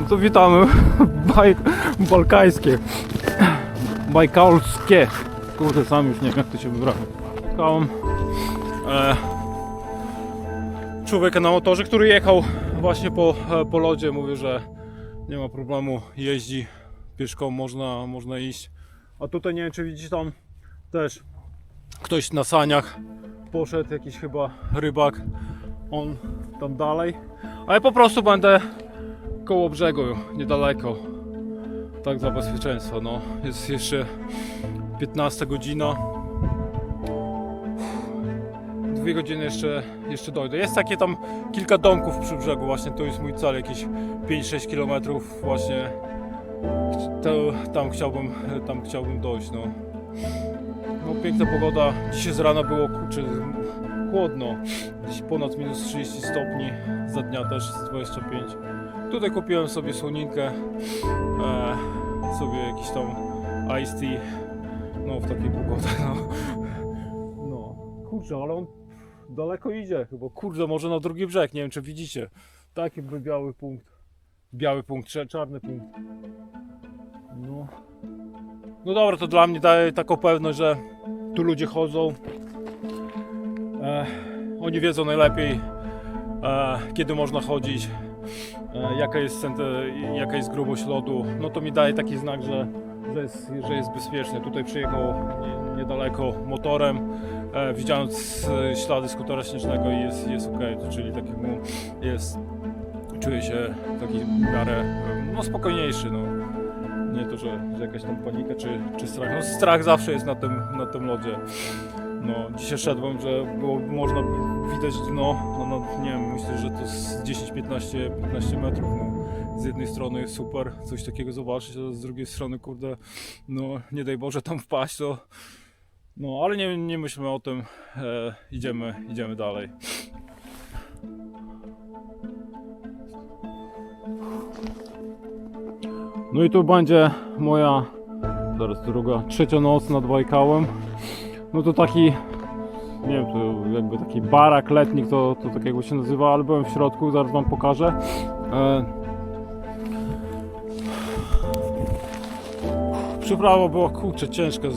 No to witamy. Bajk balkańskie. Bajkalskie. Kurde, sam już nie wiem jak to się wybrało. Spotkałem e, człowieka na motorze, który jechał właśnie po, e, po lodzie. Mówi, że nie ma problemu, jeździ pieszką, można, można iść. A tutaj nie wiem, czy widzicie tam też ktoś na saniach poszedł, jakiś chyba rybak. On tam dalej. A ja po prostu będę koło brzegu, niedaleko. Tak dla bezpieczeństwa. No, jest jeszcze 15 godzina. Dwie godziny jeszcze, jeszcze dojdę. Jest takie tam kilka domków przy brzegu, właśnie to jest mój cel, jakieś 5-6 km właśnie. To, tam, chciałbym, tam chciałbym dojść. No. no piękna pogoda. Dzisiaj z rana było kurczę, chłodno. Dziś ponad minus 30 stopni. Za dnia też z 25. Tutaj kupiłem sobie słoninkę. E, sobie jakiś tam iced tea. No w takiej pogodzie. No. no. Kurczę, ale on daleko idzie chyba. Kurczę, może na drugi brzeg. Nie wiem czy widzicie. Taki biały punkt. Biały punkt, czarny punkt. No. No dobra, to dla mnie daje taką pewność, że tu ludzie chodzą. E, oni wiedzą najlepiej, e, kiedy można chodzić, jaka, jest jaka jest grubość lodu. No to mi daje taki znak, że, że, jest, że jest bezpiecznie. Tutaj przyjechał nie, niedaleko motorem. E, widziałem ślady skutera śnieżnego i jest, jest ok, czyli taki jest, czuję się taki miarę e, no, spokojniejszy. No. Nie to, że, że jakaś tam panika czy, czy strach. No, strach zawsze jest na tym, na tym lodzie. No, dzisiaj szedłem, że było, można widać dno, no, no nie wiem, myślę, że to z 10-15 15 metrów, no. Z jednej strony super coś takiego zobaczyć, a z drugiej strony, kurde, no nie daj Boże tam wpaść, to no, ale nie, nie myślmy o tym, e, idziemy, idziemy dalej. No i tu będzie moja, zaraz druga, trzecia noc nad Bajkałem. No to taki, nie wiem, to jakby taki barak, letnik, to, to tak jakby się nazywa, ale byłem w środku, zaraz wam pokażę. E... Przyprawa była kurczę ciężka,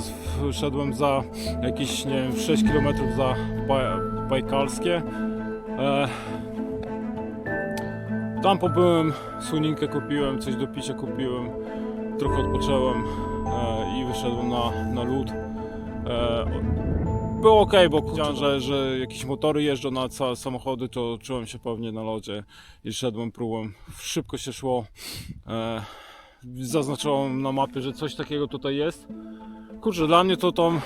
szedłem za jakieś, nie wiem, 6 km za Baj Bajkalskie. E... Tam pobyłem, słoninkę kupiłem, coś do picia kupiłem, trochę odpocząłem e, i wyszedłem na, na lód. E, było ok, bo widziałem, że, że jakieś motory jeżdżą na całe samochody, to czułem się pewnie na lodzie i szedłem próbą. Szybko się szło. E, zaznaczyłem na mapie, że coś takiego tutaj jest. Kurczę, dla mnie to tam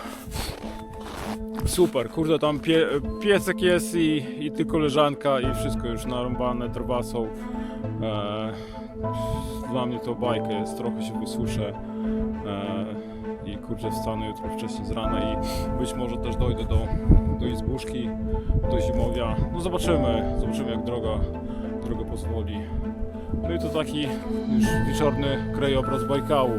super, kurde, tam pie, piesek jest i, i tylko leżanka i wszystko już narąbane, drwa są. E, dla mnie to bajka jest, trochę się wysuszę. Kurczę wstanę jutro wcześniej z rana i być może też dojdę do, do Izbuszki, do Zimowia. No zobaczymy, zobaczymy jak droga, droga pozwoli. No i to taki już wieczorny krajobraz Bajkału.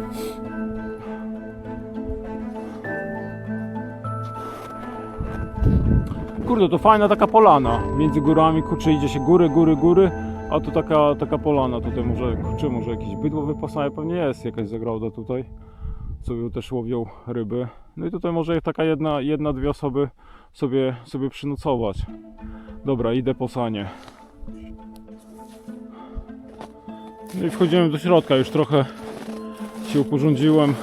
Kurde, to fajna taka polana. Między górami, kurczę, idzie się góry, góry, góry, a tu taka, taka polana. Tutaj może, kurczę, może jakieś bydło wypasane, pewnie jest jakaś zagroda tutaj sobie też łowią ryby. No i tutaj może taka jedna, jedna dwie osoby sobie, sobie przynocować. Dobra, idę po sanie. No i wchodzimy do środka, już trochę się uporządziłem.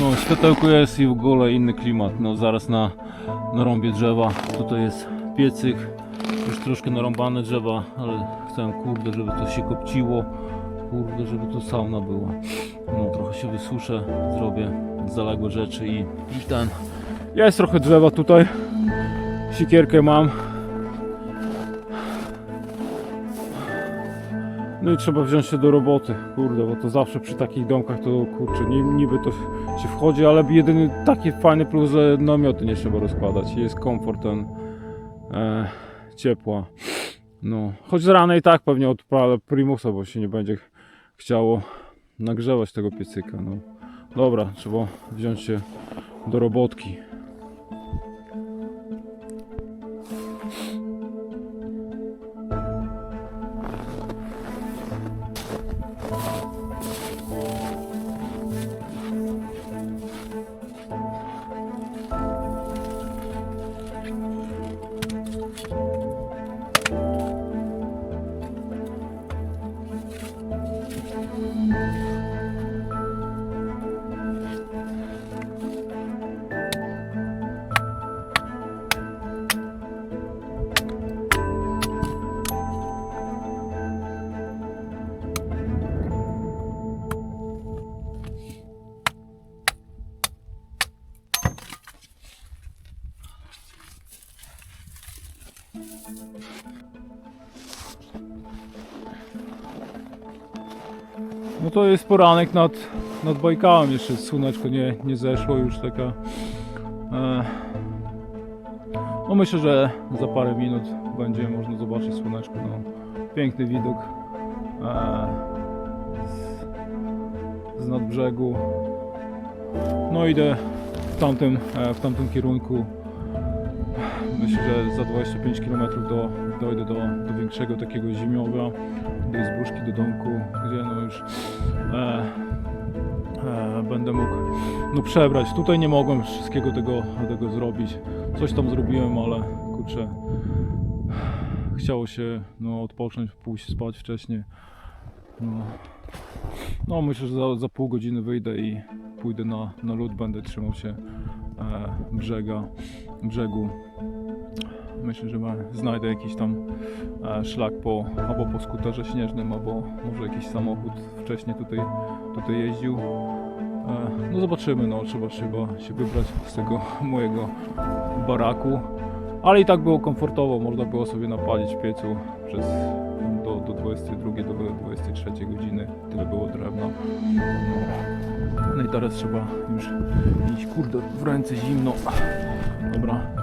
No, światełko jest i w ogóle inny klimat. No, zaraz na, na rąbie drzewa. Tutaj jest piecyk, już troszkę narąbane drzewa, ale chcę, kurde, żeby to się kopciło. Kurde, żeby tu sauna była. No, trochę się wysuszę, zrobię zaległe rzeczy i, i ten. Jest trochę drzewa tutaj. Sikierkę mam. No i trzeba wziąć się do roboty, kurde, bo to zawsze przy takich domkach to kurczę, ni- niby to się wchodzi, ale jedyny taki fajny plus, że namioty nie trzeba rozkładać, jest komfort ten e, ciepła. No, choć z rana i tak pewnie odpalę primusa, bo się nie będzie chciało nagrzewać tego piecyka. No. Dobra, trzeba wziąć się do robotki. No to jest poranek nad, nad Bajkałem, jeszcze słoneczko nie, nie zeszło, już taka... E, no myślę, że za parę minut będzie można zobaczyć słoneczko, no. Piękny widok e, z, z nadbrzegu. No idę w tamtym, e, w tamtym kierunku. Myślę, że za 25 km do, dojdę do, do większego takiego zimiowa, do izbuszki, do domku, gdzie no już e, e, będę mógł no, przebrać. Tutaj nie mogłem wszystkiego tego, tego zrobić. Coś tam zrobiłem, ale kurczę, chciało się no, odpocząć, pójść spać wcześniej. No, no myślę, że za, za pół godziny wyjdę i pójdę na, na lód, będę trzymał się e, brzega, brzegu. Myślę, że znajdę jakiś tam e, szlak po, albo po skuterze śnieżnym, albo może jakiś samochód wcześniej tutaj, tutaj jeździł. E, no zobaczymy, no trzeba, trzeba się wybrać z tego mojego baraku. Ale i tak było komfortowo, można było sobie napalić w piecu przez do, do 22, do 23 godziny. Tyle było drewna. No i teraz trzeba już iść, kurde, w ręce zimno. Dobra,